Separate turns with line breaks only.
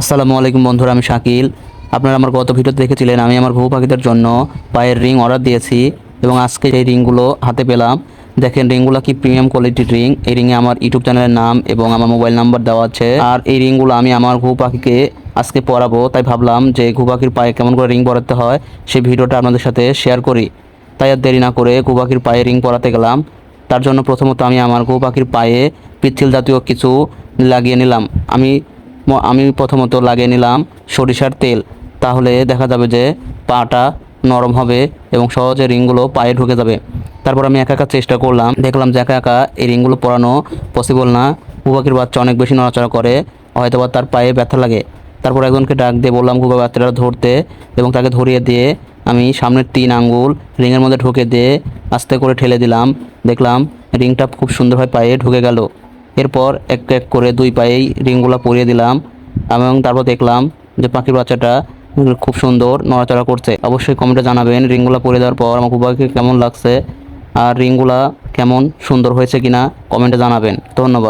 আসসালামু আলাইকুম বন্ধুরা, আমি শাকিল। আপনারা আমার গত ভিডিওতে দেখেছিলেন, আমি আমার ঘুঘু পাখিদের জন্য পায়ের রিং অর্ডার দিয়েছি এবং আজকে এই রিংগুলো হাতে পেলাম, দেখেন রিংগুলো কি প্রিমিয়াম কোয়ালিটির রিং। এই রিংয়ে আমার ইউটিউব চ্যানেলের নাম এবং আমার মোবাইল নাম্বার দেওয়া আছে। আর এই রিংগুলো আমি আমার ঘুঘু পাখিকে আজকে পরাবো, তাই ভাবলাম যে ঘু পাখির পায়ে কেমন করে রিং পরাতে হয়, সেই ভিডিওটা আপনাদের সাথে শেয়ার করি। তাই আর দেরি না করে ঘু পাখির পায়ে রিং পরাতে গেলাম। তার জন্য প্রথমত আমি আমার ঘুঘু পাখির পায়ে পিচ্ছিল জাতীয় কিছু লাগিয়ে নিলাম। আমি আমি প্রথমত লাগিয়ে নিলাম সরিষার তেল। তাহলে দেখা যাবে যে পাটা নরম হবে এবং সহজে রিংগুলো পায়ে ঢুকে যাবে। তারপর আমি একা একা চেষ্টা করলাম। দেখলাম যে একা একা এই রিংগুলো পরানো পসিবল না। কুবাকির বাচ্চা অনেক বেশি নড়াচড়া করে হয়তো বা তার পায়ে ব্যথা লাগে। তারপর একজনকে ডাক দিয়ে বললাম কুবা বাচ্চাটা ধরতে। এবং তাকে ধরিয়ে দিয়ে আমি সামনের তিন আঙ্গুল রিংয়ের মধ্যে ঢুকে দিয়ে আস্তে করে ঠেলে দিলাম। দেখলাম রিংটা খুব সুন্দরভাবে পায়ে ঢুকে গেল। এরপর এক এক করে দুই পায়েই রিংগুলো পরিয়ে দিলাম এবং তারপর দেখলাম যে পাখির বাচ্চাটা খুব সুন্দর নড়াচড়া করছে। অবশ্যই কমেন্টে জানাবেন রিংগুলো পরিয়ে দেওয়ার পর আমার কুবাকে কেমন লাগছে আর রিংগুলা কেমন সুন্দর হয়েছে কিনা কমেন্টে জানাবেন। ধন্যবাদ।